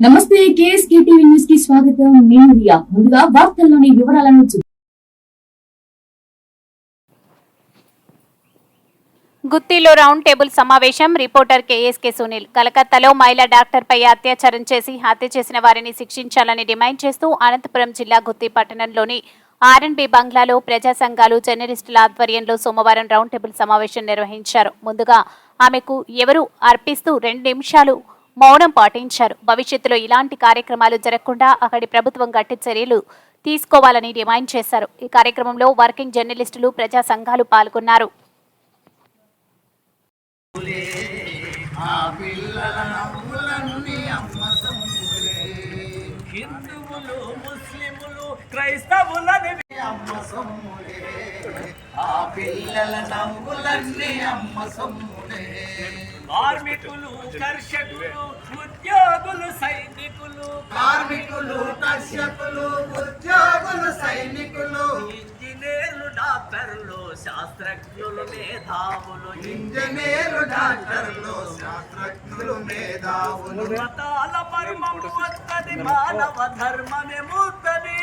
నమస్తే KSK TV న్యూస్కి స్వాగతం. నేను రియా. ముందుగా వార్తల్లోని వివరాలను గుత్తిలో రౌండ్ టేబుల్ సమావేశం. Reporter K S K Sunil. కలకత్తాలో మహిళా డాక్టర్పై అత్యాచారం చేసి హత్య చేసిన వారిని శిక్షించాలని డిమాండ్ చేస్తూ అనంతపురం జిల్లా గుత్తి పట్టణంలోని ఆర్ఎన్బి బంగ్లాలో ప్రజా సంఘాలు జర్నలిస్టుల ఆధ్వర్యంలో సోమవారం రౌండ్ టేబుల్ సమావేశం నిర్వహించారు. ముందుగా ఆమెకు ఎవరు అర్పిస్తూ రెండు నిమిషాలు మౌనం పాటించారు. భవిష్యత్తులో ఇలాంటి కార్యక్రమాలు జరగకుండా అక్కడి ప్రభుత్వం గట్టి చర్యలు తీసుకోవాలని డిమాండ్ చేశారు. ఈ కార్యక్రమంలో వర్కింగ్ జర్నలిస్టులు ప్రజా సంఘాలు పాల్గొన్నారు. క్రైస్తవులని అమ్మ ఆ పిల్లల నవ్వులన్నీ అమ్మ సొమ్ములే. కార్మికులు కర్షకులు ఉద్యోగులు సైనికులు. కార్మికులు కర్షకులు ఉద్యోగులు సైనికులు. ఇంజనీర్లు డాక్టర్లు శాస్త్రజ్ఞులు మేధావులు. ఇంజనీర్లు డాక్టర్లు శాస్త్రజ్ఞులు మేధావులు. మతాల మర్మము వద్దది మానవ ధర్మమే ముద్దది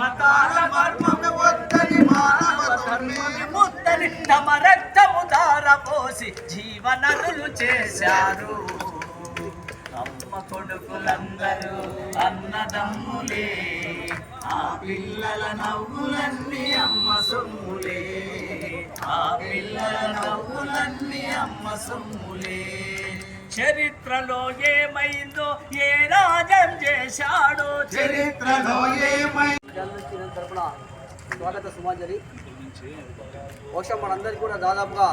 మతాల మర్మము వద్దది మానవ ధర్మమే తమ రక్తము దారపోసి జీవనరులు చేశారు. అమ్మ కొడుకులందరూ అన్నదమ్ములే ఆ పిల్లల నవ్వులన్నీ అమ్మ సొమ్ములే. ఆ పిల్లల నవ్వులన్నీ అమ్మ సొమ్ములే. చరిత్రలో ఏమైందో ఏ రాజం చేశాడో చరిత్రలో ఏమై జర్నలిస్ట్ తరపున స్వాగత సుమాంజలి. బహుశా మనందరికీ కూడా దాదాపుగా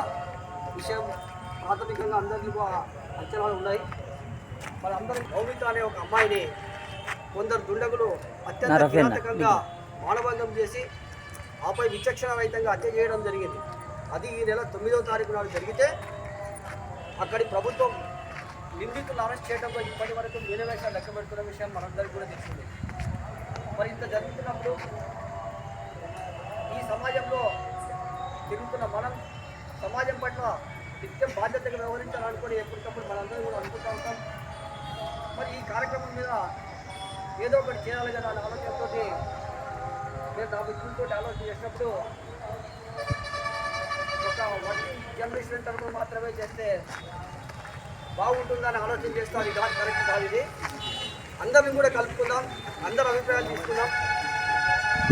విషయం ప్రాథమికంగా అందరికీ కూడా అంచనాలు ఉన్నాయి. మనందరం గౌమిత అనే ఒక అమ్మాయిని కొందరు దుండగులు అత్యంత కిరాతకంగా మానభంగం చేసి ఆపై విచక్షణ రహితంగా హత్య చేయడం జరిగింది. అది ఈ నెల తొమ్మిదవ తారీఖు నాడు జరిగితే అక్కడి ప్రభుత్వం నిందితులు అరెస్ట్ చేయడంలో ఇప్పటి వరకు మీనవేషాలు లెక్క పెడుతున్న విషయం మనందరికీ కూడా తెలిసింది. మరి ఇంత జరుగుతున్నప్పుడు ఈ సమాజంలో తిరుగుతున్న మనం సమాజం పట్ల నిత్యం బాధ్యతగా వ్యవహరించాలనుకుని ఎప్పటికప్పుడు మనందరూ కూడా అనుకుంటూ ఉంటాం. మరి ఈ కార్యక్రమం మీద ఏదో ఒకటి చేయాలి కదా అనే ఆలోచనతో నేను నా మిత్రులతో ఆలోచన చేసినప్పుడు ఒక వర్కింగ్ జర్నలిస్ట్ తరఫున మాత్రమే చేస్తే బాగుంటుందని ఆలోచన చేస్తాను ఇది కరెక్ట్ కాదు ఇది. అందరం కూడా కలుపుకుందాం అందరి అభిప్రాయాలు తీసుకుందాం.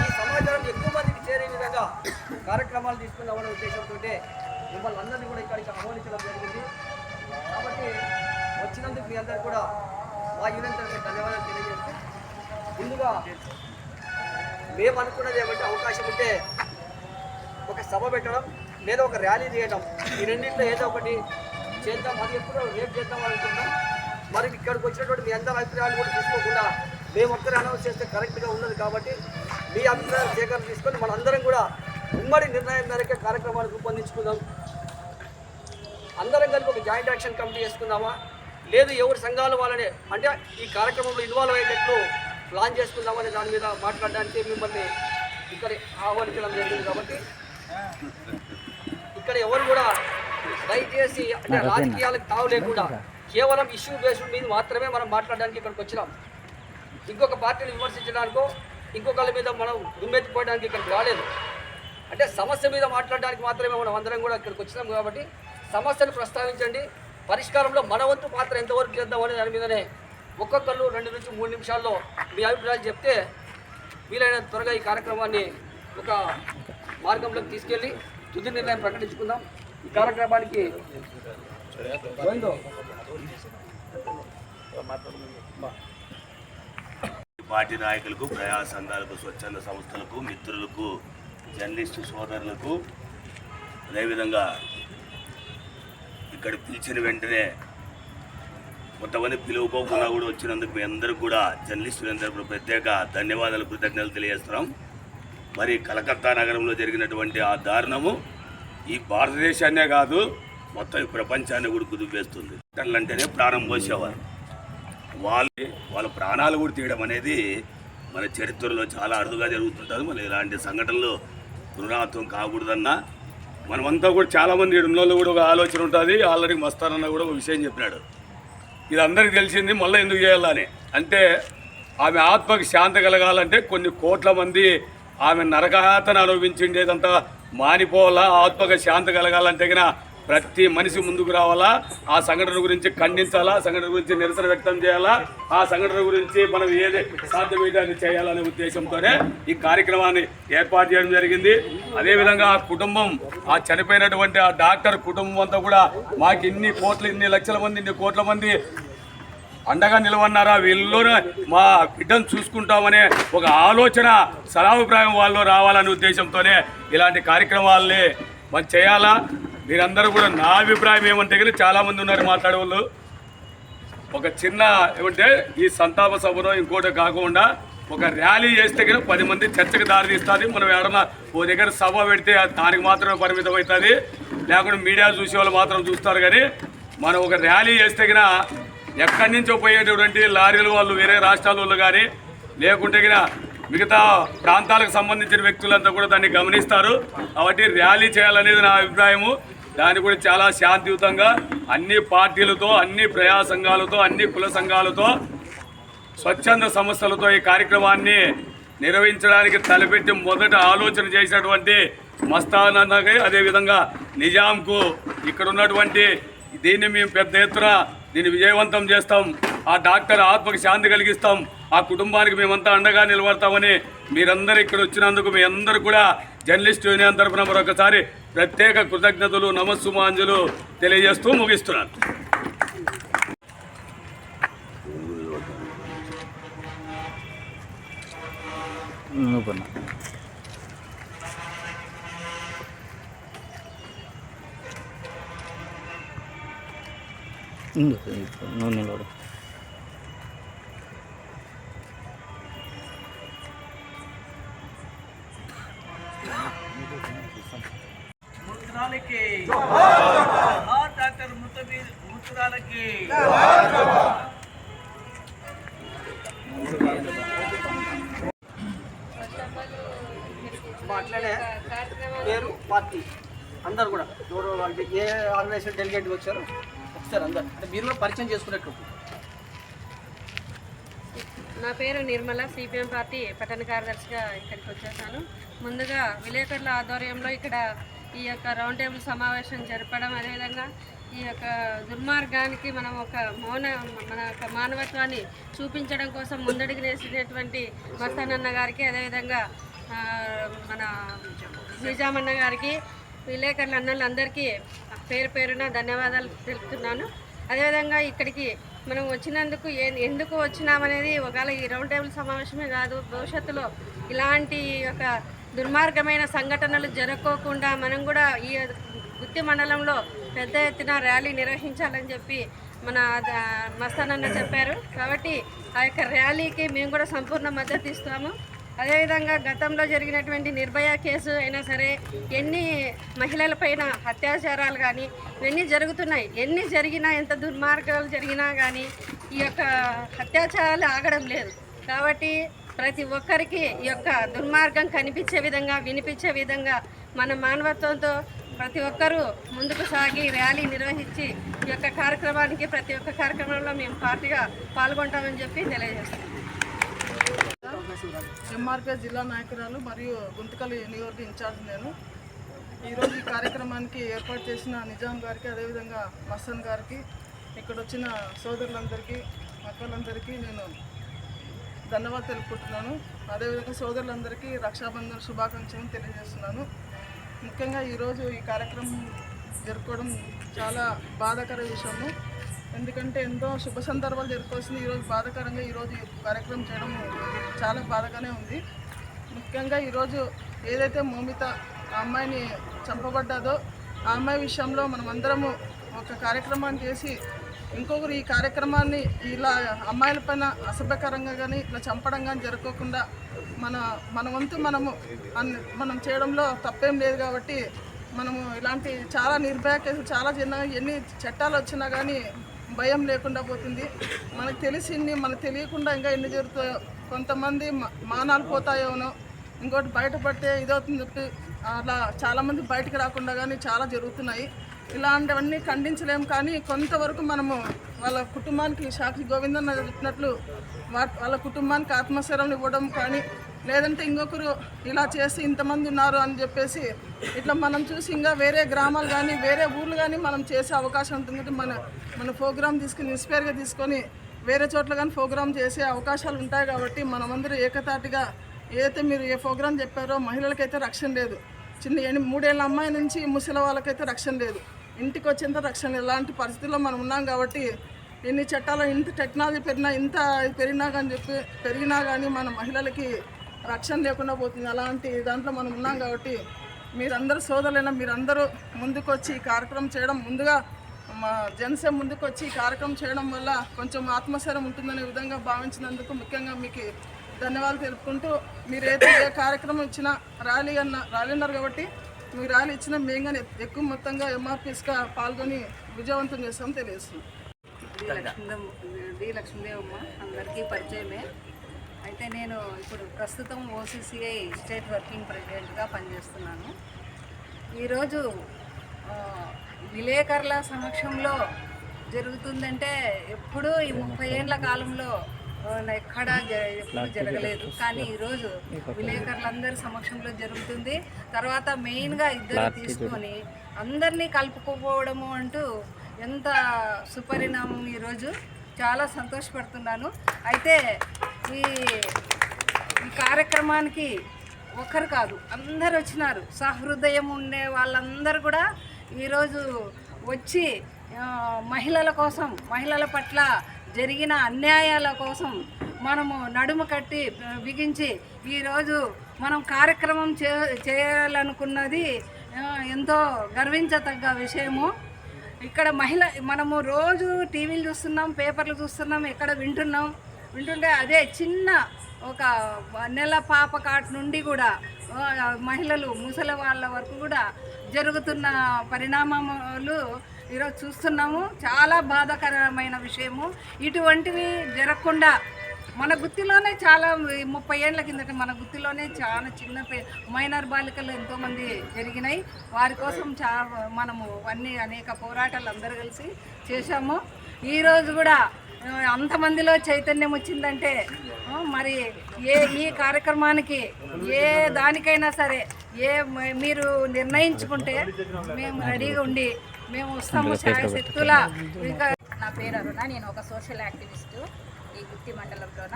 ఈ సమాచారం ఎక్కువ మందికి చేరే విధంగా కార్యక్రమాలు తీసుకుందామనే ఉద్దేశంతో మిమ్మల్ని అందరినీ కూడా ఇక్కడికి ఆహ్వానించడం జరిగింది. కాబట్టి వచ్చినందుకు మీ అందరు కూడా మా యూనియన్ తరఫున ధన్యవాదాలు తెలియజేస్తూ ముందుగా మేము అనుకున్నది ఏమంటే అవకాశం ఉంటే ఒక సభ పెట్టడం లేదా ఒక ర్యాలీ తీయడం. ఈ రెండింటిలో ఏదో ఒకటి చేద్దాం. అది ఎప్పుడో రేపు చేద్దాం అనుకుంటాం మరి ఇక్కడికి వచ్చినటువంటి మీ అందరి అభిప్రాయాలు కూడా తీసుకోకుండా మేము ఒక్కరు అనౌన్స్ చేస్తే కరెక్ట్గా ఉన్నది కాబట్టి మీ అభిప్రాయాలు సేకరణ తీసుకొని మనందరం కూడా ఉమ్మడి నిర్ణయం మేరకే కార్యక్రమాలు రూపొందించుకుందాం. అందరం కలిపి ఒక జాయింట్ యాక్షన్ కమిటీ చేసుకుందామా లేదు ఎవరి సంఘాలు వాళ్ళని అంటే ఈ కార్యక్రమంలో ఇన్వాల్వ్ అయ్యేటట్లు ప్లాన్ చేసుకుందామనే దాని మీద మాట్లాడడానికి మిమ్మల్ని ఇక్కడ ఆహ్వానించడం జరిగింది కాబట్టి ఇక్కడ ఎవరు కూడా దయచేసి అంటే రాజకీయాలకు తావు లేకుండా కేవలం ఇష్యూ బేస్డ్ మీద మాత్రమే మనం మాట్లాడడానికి ఇక్కడికి వచ్చినాం. ఇంకొక పార్టీని విమర్శించడానికో ఇంకొకళ్ళ మీద మనం దుమ్మెత్తిపోయడానికి ఇక్కడికి రాలేదు. అంటే సమస్య మీద మాట్లాడడానికి మాత్రమే మనం అందరం కూడా ఇక్కడికి వచ్చినాం కాబట్టి సమస్యను ప్రస్తావించండి. పరిష్కారంలో మన వంతు పాత్ర ఎంతవరకు చేద్దామనే దాని మీదనే ఒక్కొక్కళ్ళు రెండు నుంచి మూడు నిమిషాల్లో మీ అభిప్రాయాలు చెప్తే వీలైన త్వరగా ఈ కార్యక్రమాన్ని ఒక మార్గంలోకి తీసుకెళ్ళి తుది నిర్ణయం ప్రకటించుకుందాం. ఈ కార్యక్రమానికి పార్టీ నాయకులకు ప్రజా సంఘాలకు స్వచ్ఛంద సంస్థలకు మిత్రులకు జర్నలిస్టు సోదరులకు అదేవిధంగా ఇక్కడ పిలిచిన వెంటనే కొంతమంది పిలువుకోకుండా కూడా వచ్చినందుకు మీ అందరికీ కూడా జర్నలిస్టులందరూ ప్రత్యేక ధన్యవాదాలు కృతజ్ఞతలు తెలియజేస్తున్నాం. మరి కలకత్తా నగరంలో జరిగినటువంటి ఆ దారుణము ఈ భారతదేశాన్నే కాదు మొత్తం ఈ ప్రపంచాన్ని కూడా కుదిపేస్తుంది. అంటేనే ప్రాణం పోసేవారు. వాళ్ళు వాళ్ళ ప్రాణాలు కూడా తీయడం అనేది మన చరిత్రలో చాలా అరుదుగా జరుగుతుంటుంది. మళ్ళీ ఇలాంటి సంఘటనలు పునరావృతం కాకూడదన్నా మనమంతా కూడా చాలామంది ఉన్న కూడా ఒక ఆలోచన ఉంటుంది. ఆల్రెడీ మస్తానన్న కూడా ఒక విషయం చెప్పినాడు. ఇది అందరికీ తెలిసింది మళ్ళీ ఎందుకు చేయాలని అంటే ఆమె ఆత్మకి శాంతి కలగాలంటే కొన్ని కోట్ల మంది ఆమె నరకహాతను అనుభవించిండేదంతా మానిపోవాలా? ఆత్మకి శాంతి కలగాలంటే గిన ప్రతి మనిషి ముందుకు రావాలా? ఆ సంఘటన గురించి ఖండించాలా? సంఘటన గురించి నిరసన వ్యక్తం చేయాలా? ఆ సంఘటన గురించి మనం ఏది సాధ్యమైతే చేయాలనే ఉద్దేశంతోనే ఈ కార్యక్రమాన్ని ఏర్పాటు చేయడం జరిగింది. అదేవిధంగా ఆ కుటుంబం ఆ చనిపోయినటువంటి ఆ డాక్టర్ కుటుంబం అంతా కూడా మాకు ఇన్ని కోట్లు ఇన్ని లక్షల మంది ఇన్ని కోట్ల మంది అండగా నిలవన్నారా? వీళ్ళలోనే మా బిడ్డను చూసుకుంటామనే ఒక ఆలోచన సదాభిప్రాయం వాళ్ళు రావాలనే ఉద్దేశంతోనే ఇలాంటి కార్యక్రమాలని మనం చేయాలా? మీరందరూ కూడా నా అభిప్రాయం ఏమంటే కానీ చాలామంది ఉన్నారు మాట్లాడే వాళ్ళు ఒక చిన్న ఏమంటే ఈ సంతాప సభలో ఇంకోటి కాకుండా ఒక ర్యాలీ చేస్తే కానీ పది మంది చర్చకు దారితీస్తుంది మనం ఏడన్నా ఓ దగ్గర సభ పెడితే దానికి మాత్రమే పరిమితం అవుతుంది. లేకుండా మీడియా చూసే వాళ్ళు మాత్రం చూస్తారు కానీ మనం ఒక ర్యాలీ చేస్తే కన్నా ఎక్కడి నుంచో పోయేటటువంటి లారీలు వాళ్ళు వేరే రాష్ట్రాల వాళ్ళు కానీ లేకుంటే కన్నా మిగతా ప్రాంతాలకు సంబంధించిన వ్యక్తులంతా కూడా దాన్ని గమనిస్తారు. కాబట్టి ర్యాలీ చేయాలనేది నా అభిప్రాయము. దాన్ని కూడా చాలా శాంతియుతంగా అన్ని పార్టీలతో అన్ని ప్రజా సంఘాలతో అన్ని కుల సంఘాలతో స్వచ్ఛంద సంస్థలతో ఈ కార్యక్రమాన్ని నిర్వహించడానికి తలపెట్టి మొదట ఆలోచన చేసినటువంటి మస్తానన్నకి అదేవిధంగా నిజాంకు ఇక్కడ ఉన్నటువంటి దీన్ని మేము పెద్ద ఎత్తున దీన్ని విజయవంతం చేస్తాం. ఆ డాక్టర్ ఆత్మకు శాంతి కలిగిస్తాం. ఆ కుటుంబానికి మేమంతా అండగా నిలబడతామని మీరందరూ ఇక్కడ వచ్చినందుకు మీ అందరూ కూడా జర్నలిస్ట్ యూనియన్ తరఫున మరొకసారి ప్రత్యేక కృతజ్ఞతలు నమస్సుమాంజలు తెలియజేస్తూ ముగిస్తున్నాను. నువ్వు పార్టీ. అందరు కూడా. ఎవరు అంటే ఏ ఆర్గనైజేషన్ డెలిగేట్ వచ్చారో ఒకసారి అందరు. అంటే మీరు కూడా పరిచయం చేసుకునేటప్పుడు నా పేరు నిర్మల సిపిఎం పార్టీ పట్టణ కార్యదర్శిగా ఇక్కడికి వచ్చేసాను. ముందుగా విలేకరుల ఆధ్వర్యంలో ఇక్కడ ఈ యొక్క రౌండ్ టేబుల్ సమావేశం జరపడం అదేవిధంగా ఈ యొక్క దుర్మార్గానికి మనం ఒక మౌన మన యొక్క మానవత్వాన్ని చూపించడం కోసం ముందడుగు వేసినటువంటి మస్తానన్న గారికి అదేవిధంగా మన నిజామన్న గారికి విలేకరుల అన్నలందరికీ పేరు పేరున ధన్యవాదాలు తెలుపుతున్నాను. అదేవిధంగా ఇక్కడికి మనం వచ్చినందుకు ఏ- ఎందుకు వచ్చినామనేది ఒకవేళ ఈ రౌండ్ టేబుల్ సమావేశమే కాదు భవిష్యత్తులో ఇలాంటి ఒక దుర్మార్గమైన సంఘటనలు జరగకోకుండా మనం కూడా ఈ గుత్తి మండలంలో పెద్ద ఎత్తున ర్యాలీ నిర్వహించాలని చెప్పి మన మస్తానన్న చెప్పారు. కాబట్టి ఆ యొక్క ర్యాలీకి మేము కూడా సంపూర్ణ మద్దతు ఇస్తాము. అదేవిధంగా గతంలో జరిగినటువంటి నిర్భయ కేసు అయినా సరే ఎన్ని మహిళలపైన అత్యాచారాలు కానీ ఇవన్నీ జరుగుతున్నాయి ఎన్ని జరిగినా ఎంత దుర్మార్గాలు జరిగినా కానీ ఈ యొక్క అత్యాచారాలు ఆగడం లేదు. కాబట్టి ప్రతి ఒక్కరికి ఈ యొక్క దుర్మార్గం కనిపించే విధంగా వినిపించే విధంగా మన మానవత్వంతో ప్రతి ఒక్కరూ ముందుకు సాగి ర్యాలీ నిర్వహించి ఈ యొక్క కార్యక్రమానికి ప్రతి ఒక్క కార్యక్రమంలో మేము పార్టీగా పాల్గొంటామని చెప్పి తెలియజేస్తాం ఎంఆర్పీఎస్ జిల్లా నాయకురాలు మరియు గుంతకల్ నియోజక ఇన్ఛార్జ్ నేను. ఈరోజు ఈ కార్యక్రమానికి ఏర్పాటు చేసిన నిజాం గారికి అదేవిధంగా మసన్ గారికి ఇక్కడ వచ్చిన సోదరులందరికీ అక్కలందరికీ నేను ధన్యవాదాలు తెలుపుకుంటున్నాను. అదేవిధంగా సోదరులందరికీ రక్షాబంధన్ శుభాకాంక్షలు తెలియజేస్తున్నాను. ముఖ్యంగా ఈరోజు ఈ కార్యక్రమం జరుపుకోవడం చాలా బాధాకర విషయము. ఎందుకంటే ఎంతో శుభ సందర్భాలు జరుపుకోవాల్సింది ఈరోజు బాధాకరంగా ఈరోజు కార్యక్రమం చేయడం చాలా బాధగానే ఉంది. ముఖ్యంగా ఈరోజు ఏదైతే మోమిత ఆ అమ్మాయిని చంపబడ్డాదో ఆ అమ్మాయి విషయంలో మనం అందరము ఒక కార్యక్రమాన్ని చేసి ఇంకొకరు ఈ కార్యక్రమాన్ని ఇలా అమ్మాయిల పైన అసభ్యకరంగా కానీ ఇలా చంపడం కానీ జరగకుండా మన మన వంతు మనము అన్- మనం చేయడంలో తప్పేం లేదు కాబట్టి మనము ఇలాంటి చాలా నిర్భయ కేసులు చాలా చిన్న ఎన్ని చట్టాలు వచ్చినా కానీ భయం లేకుండా పోతుంది. మనకు తెలిసింది మనకు తెలియకుండా ఇంకా ఎన్ని జరుగుతాయో కొంతమంది మా- మానాలు పోతాయోనో ఇంకోటి బయటపడితే ఇదవుతుంది చెప్పి అలా చాలామంది బయటకు రాకుండా కానీ చాలా జరుగుతున్నాయి. ఇలాంటివన్నీ ఖండించలేం కానీ కొంతవరకు మనము వాళ్ళ కుటుంబానికి సాక్షి గోవిందన్న చెప్పినట్లు వాళ్ళ కుటుంబానికి ఆత్మశరం ఇవ్వడం కానీ లేదంటే ఇంకొకరు ఇలా చేసి ఇంతమంది ఉన్నారు అని చెప్పేసి ఇట్లా మనం చూసి ఇంకా వేరే గ్రామాలు కానీ వేరే ఊర్లు కానీ మనం చేసే అవకాశం ఉంటుంది. మన మన ప్రోగ్రామ్ తీసుకుని ఇన్స్పైర్గా తీసుకొని వేరే చోట్ల కానీ ప్రోగ్రామ్ చేసే అవకాశాలు ఉంటాయి కాబట్టి మనమందరూ ఏకతాటిగా ఏదైతే మీరు ఏ ప్రోగ్రామ్ చెప్పారో మహిళలకైతే రక్షణ లేదు. చిన్న ఎని- మూడేళ్ళ అమ్మాయి నుంచి ముసలి వాళ్ళకైతే రక్షణ లేదు. ఇంటికి వచ్చేంత రక్షణ లేదు. ఇలాంటి పరిస్థితుల్లో మనం ఉన్నాం కాబట్టి ఎన్ని చట్టాలు ఇంత టెక్నాలజీ పెరిగినా ఇంత పెరిగినా కానీ చెప్పి పెరిగినా కానీ మన మహిళలకి రక్షణ లేకుండా పోతుంది. అలాంటి దాంట్లో మనం ఉన్నాం కాబట్టి మీరందరూ సోదరులైనా మీరందరూ ముందుకొచ్చి ఈ కార్యక్రమం చేయడం ముందుగా మా జనసేన ముందుకొచ్చి ఈ కార్యక్రమం చేయడం వల్ల కొంచెం ఆత్మశైర్యం ఉంటుందనే విధంగా భావించినందుకు ముఖ్యంగా మీకు ధన్యవాదాలు తెలుపుకుంటూ మీరు ఏదైతే ఏ కార్యక్రమం ఇచ్చినా ర్యాలీ అన్న ర్యాలీ అన్నారు కాబట్టి మీరు ర్యాలీ ఇచ్చినా మేము కానీ ఎక్కువ మొత్తంగా ఎంఆర్పీస్గా పాల్గొని విజయవంతం చేస్తామని తెలియజేస్తున్నాం. డి లక్ష్మీదేవ్ డి లక్ష్మీదేవమ్మ అందరికీ పరిచయమే. అయితే నేను ఇప్పుడు ప్రస్తుతం ఓసీసీఐ స్టేట్ వర్కింగ్ ప్రెసిడెంట్గా పనిచేస్తున్నాను. ఈరోజు విలేకరుల సమక్షంలో జరుగుతుందంటే ఎప్పుడూ ఈ ముప్పై ఏళ్ళ కాలంలో ఎక్కడా ఎప్పుడు జరగలేదు. కానీ ఈరోజు విలేకరులందరి సమక్షంలో జరుగుతుంది. తర్వాత మెయిన్గా ఇద్దరు తీసుకొని అందరినీ కలుపుకోపోవడము అంటూ ఎంత సుపరిణామం ఈరోజు చాలా సంతోషపడుతున్నాను. అయితే ఈ ఈ కార్యక్రమానికి ఒకరు కాదు అందరు వచ్చినారు. సహృదయం ఉండే వాళ్ళందరూ కూడా ఈరోజు వచ్చి మహిళల కోసం మహిళల పట్ల జరిగిన అన్యాయాల కోసం మనము నడుము కట్టి బిగించి ఈరోజు మనం కార్యక్రమం చే చేయాలనుకున్నది ఎంతో గర్వించదగ్గ విషయము. ఇక్కడ మహిళ మనము రోజు టీవీలు చూస్తున్నాం పేపర్లు చూస్తున్నాం ఎక్కడ వింటున్నాం. వింటుంటే అదే చిన్న ఒక నెల పాప కాటు నుండి కూడా మహిళలు ముసలి వాళ్ళ వరకు కూడా జరుగుతున్న పరిణామాలు ఈరోజు చూస్తున్నాము. చాలా బాధాకరమైన విషయము. ఇటువంటివి జరగకుండా మన గుత్తిలోనే చాలా ముప్పై ఏళ్ళ కిందట మన గుత్తిలోనే చాలా చిన్న మైనర్ బాలికలు ఎంతోమంది జరిగినాయి వారి కోసం చా మనము అన్ని అనేక పోరాటాలు అందరూ కలిసి చేశాము. ఈరోజు కూడా అంతమందిలో చైతన్యం వచ్చిందంటే మరి ఏ ఈ కార్యక్రమానికి ఏ దానికైనా సరే ఏ మీరు నిర్ణయించుకుంటే మేము రెడీగా ఉండి మేము వస్తాము శక్తుల ఇంకా నా పేరు అరుణ నేను ఒక సోషల్ యాక్టివిస్టు ఈ గుత్తి మండలంలోన.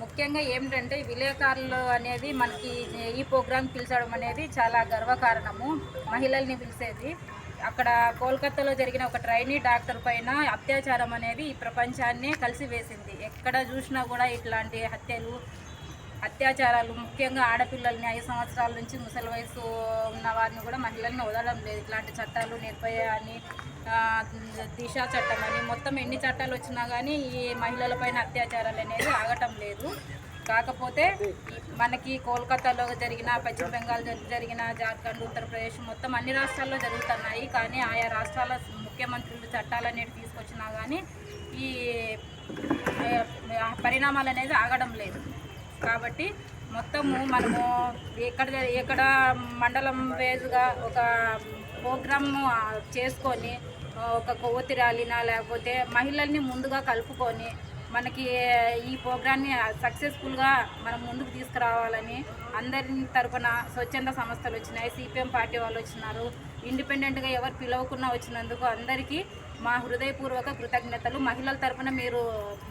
ముఖ్యంగా ఏమిటంటే విలేకరులు అనేది మనకి ఈ ప్రోగ్రాం పిలిచడం అనేది చాలా గర్వకారణము. మహిళల్ని పిలిచేది. అక్కడ కోల్కతాలో జరిగిన ఒక ట్రైనీ డాక్టర్ పైన అత్యాచారం అనేది ఈ ప్రపంచాన్నే కలిసివేసింది ఎక్కడ చూసినా కూడా ఇట్లాంటి హత్యలు అత్యాచారాలు ముఖ్యంగా ఆడపిల్లల్ని ఐదు సంవత్సరాల నుంచి ముసలి వయసు ఉన్న వారిని కూడా మహిళల్ని వదలడం లేదు. ఇట్లాంటి చట్టాలు నిర్భయ అని దిశ చట్టం అని మొత్తం ఎన్ని చట్టాలు వచ్చినా కానీ ఈ మహిళలపైన అత్యాచారాలు అనేది ఆగటం లేదు. కాకపోతే మనకి కోల్కతాలో జరిగిన పశ్చిమ బెంగాల్ జరిగిన జార్ఖండ్ ఉత్తరప్రదేశ్ మొత్తం అన్ని రాష్ట్రాల్లో జరుగుతున్నాయి. కానీ ఆయా రాష్ట్రాల ముఖ్యమంత్రులు చట్టాలు అనేవి తీసుకొచ్చినా కానీ ఈ పరిణామాలు అనేది ఆగడం లేదు. కాబట్టి మొత్తము మనము ఎక్కడ ఎక్కడ మండలం వేజ్గా ఒక ప్రోగ్రామ్ చేసుకొని ఒక కొవ్వొత్తి ర్యాలీనా లేకపోతే మహిళల్ని ముందుగా కలుపుకొని మనకి ఈ ప్రోగ్రాన్ని సక్సెస్ఫుల్గా మనం ముందుకు తీసుకురావాలని అందరి తరపున స్వచ్ఛంద సంస్థలు వచ్చినాయి సిపిఎం పార్టీ వాళ్ళు వచ్చినారు ఇండిపెండెంట్గా ఎవరు పిలవకుండా వచ్చినందుకు అందరికీ మా హృదయపూర్వక కృతజ్ఞతలు. మహిళల తరపున మీరు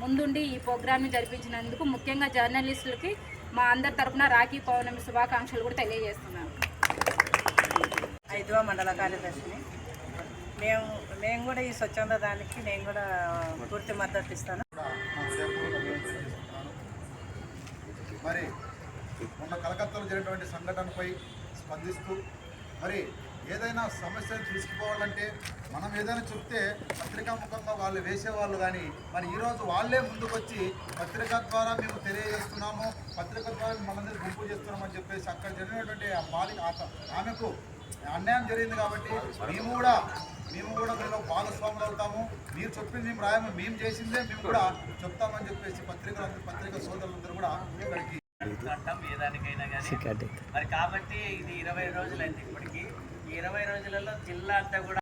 ముందుండి ఈ ప్రోగ్రాన్ని జరిపించినందుకు ముఖ్యంగా జర్నలిస్టులకి మా అందరి తరఫున రాఖీ పౌర్ణమి శుభాకాంక్షలు కూడా తెలియజేస్తున్నాను. ఐదవ మండల కార్యదర్శిని. మేము మేము కూడా ఈ స్వచ్ఛంద దానికి నేను కూడా పూర్తి మద్దతు ఇస్తాను. మరి మొన్న కలకత్తాలో జరిగినటువంటి సంఘటనపై స్పందిస్తూ మరి ఏదైనా సమస్యను తీసుకుపోవాలంటే మనం ఏదైనా చెప్తే పత్రికా ముఖంగా వాళ్ళు వేసేవాళ్ళు కానీ మరి ఈరోజు వాళ్ళే ముందుకొచ్చి పత్రిక ద్వారా మేము తెలియజేస్తున్నాము పత్రిక ద్వారా మనందరూ గుంపు చేస్తున్నామని చెప్పేసి అక్కడ జరిగినటువంటి ఆ బాలిక ఆమెకు అన్యాయం జరిగింది కాబట్టి మేము కూడా మేము కూడా దీనిలో భాగస్వాములు అవుతాము. మీరు చెప్పింది మేము రాయము మేము చేసిందే మేము కూడా చెప్తామని చెప్పేసి పత్రికలందరూ పత్రిక సోదరులందరూ కూడా ఇక్కడికి అంటాం ఏ దానికైనా కానీ మరి కాబట్టి ఇది ఇరవై రోజులైంది ఇప్పటికి. ఈ ఇరవై రోజులలో జిల్లా అంతా కూడా